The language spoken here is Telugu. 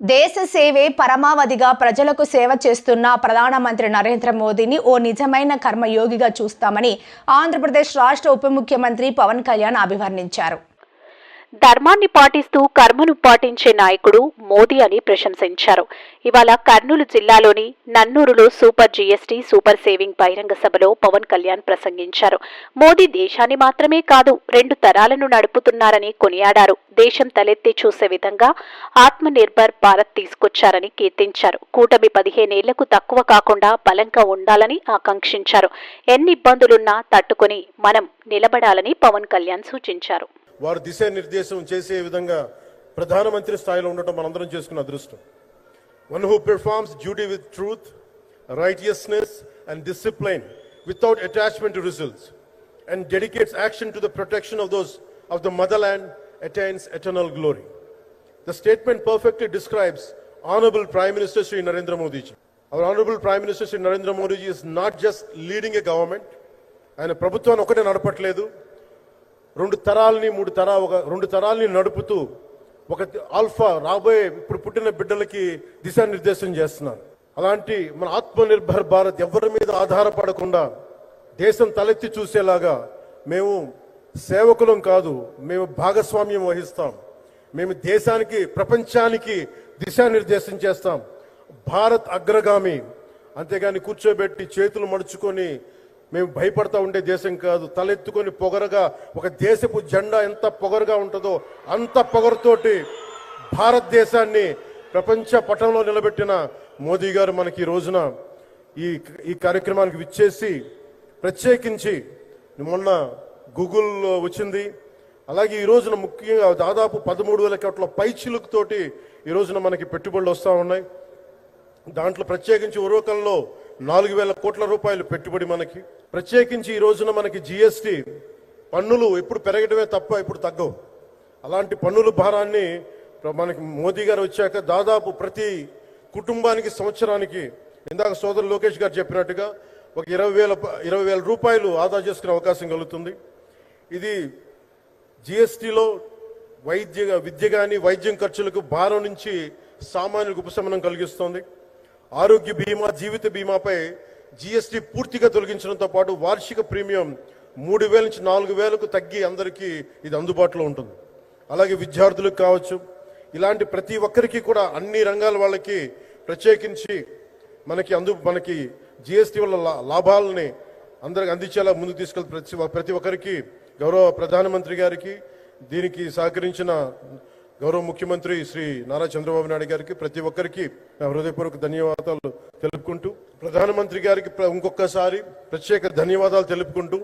దేశ సేవే పరమావధిగా ప్రజలకు సేవ చేస్తున్న ప్రధానమంత్రి నరేంద్ర మోదీని ఓ నిజమైన కర్మయోగిగా చూస్తామని ఆంధ్రప్రదేశ్ రాష్ట్ర ఉప ముఖ్యమంత్రి పవన్ కళ్యాణ్ అభివర్ణించారు. ధర్మాన్ని పాటిస్తూ కర్మను పాటించే నాయకుడు మోదీ అని ప్రశంసించారు. ఇవాళ కర్నూలు జిల్లాలోని నన్నూరులో సూపర్ జీఎస్టీ సూపర్ సేవింగ్ బహిరంగ సభలో పవన్ కళ్యాణ్ ప్రసంగించారు. మోదీ దేశాన్ని మాత్రమే కాదు రెండు తరాలను నడుపుతున్నారని కొనియాడారు. దేశం తలెత్తి చూసే విధంగా ఆత్మ నిర్భర్ భారత్ తీసుకొచ్చారని కీర్తించారు. కూటమి పదిహేనేళ్ళకు తక్కువ కాకుండా బలంగా ఉండాలని ఆకాంక్షించారు. ఎన్ని ఇబ్బందులున్నా తట్టుకొని మనం నిలబడాలని పవన్ కళ్యాణ్ సూచించారు. వారు దిశానిర్దేశం చేసే విధంగా ప్రధానమంత్రి స్థాయిలో ఉండటం మనందరం చేసుకున్న అదృష్టం one who performs duty with truth righteousness and discipline without attachment to results and dedicates action to the protection of those of the mother land attains eternal glory the statement perfectly describes Honorable Prime Minister Sri Narendra Modi ji. Our Honorable Prime Minister Sri Narendra Modi ji is not just leading a government, ఆయన ప్రభుత్వాన్ని ఒకటే నడపట్లేదు రెండు తరాలని మూడు తరా ఒక రెండు తరాలని నడుపుతూ ఒక ఆల్ఫా రాబోయే ఇప్పుడు పుట్టిన బిడ్డలకి దిశానిర్దేశం చేస్తున్నారు అలాంటి మన ఆత్మనిర్భర్ భారత్ ఎవరి మీద ఆధారపడకుండా దేశం తలెత్తి చూసేలాగా మేము సేవకులం కాదు మేము భాగస్వామ్యం వహిస్తాం. మేము దేశానికి ప్రపంచానికి దిశానిర్దేశం చేస్తాం. భారత్ అగ్రగామి. అంతేగాని కూర్చోబెట్టి చేతులు మడుచుకొని మేము భయపడతా ఉండే దేశం కాదు. తలెత్తుకొని పొగరగా ఒక దేశపు జెండా ఎంత పొగరుగా ఉంటుందో అంత పొగరుతోటి భారతదేశాన్ని ప్రపంచ పటంలో నిలబెట్టిన మోదీ గారు మనకి ఈ రోజున ఈ ఈ కార్యక్రమానికి విచ్చేసి ప్రత్యేకించి మొన్న గూగుల్ వచ్చింది. అలాగే ఈ రోజున ముఖ్యంగా దాదాపు పదమూడు వేల కోట్ల పైచిలుకుతోటి ఈ రోజున మనకి పెట్టుబడులు వస్తూ ఉన్నాయి. దాంట్లో ప్రత్యేకించి ఉరవకంలో నాలుగు వేల కోట్ల రూపాయలు పెట్టుబడి మనకి. ప్రత్యేకించి ఈ రోజున మనకి జిఎస్టీ పన్నులు ఎప్పుడు పెరగడమే తప్ప ఇప్పుడు తగ్గవు. అలాంటి పన్నుల భారాన్ని మనకి మోదీ గారు వచ్చాక దాదాపు ప్రతి కుటుంబానికి సంవత్సరానికి ఇందాక సోదరు లోకేష్ గారు చెప్పినట్టుగా ఒక ఇరవై వేల ఇరవై వేల రూపాయలు ఆదా చేసుకునే అవకాశం కలుగుతుంది. ఇది జిఎస్టీలో వైద్య విద్య కానీ వైద్యం ఖర్చులకు భారం నుంచి సామాన్యులకు ఉపశమనం కలిగిస్తోంది. ఆరోగ్య బీమా జీవిత బీమాపై జిఎస్టీ పూర్తిగా తొలగించడంతో పాటు వార్షిక ప్రీమియం మూడు వేల నుంచి నాలుగు వేలకు తగ్గి అందరికీ ఇది అందుబాటులో ఉంటుంది. అలాగే విద్యార్థులకు కావచ్చు ఇలాంటి ప్రతి ఒక్కరికి కూడా అన్ని రంగాల వాళ్ళకి ప్రత్యేకించి మనకి అందు మనకి జిఎస్టి వల్ల లా- లాభాలని అందరికి అందించేలా ముందుకు తీసుకెళ్ళి ప్రతి ప్రతి ఒక్కరికి గౌరవ ప్రధానమంత్రి గారికి దీనికి సహకరించిన గౌరవ ముఖ్యమంత్రి శ్రీ నారా చంద్రబాబు నాయుడు గారికి ప్రతి ఒక్కరికి నా హృదయపూర్వక ధన్యవాదాలు తెలుపుకుంటూ ప్రధానమంత్రి గారికి ఇంకొకసారి ప్రత్యేక ధన్యవాదాలు తెలుపుకుంటూ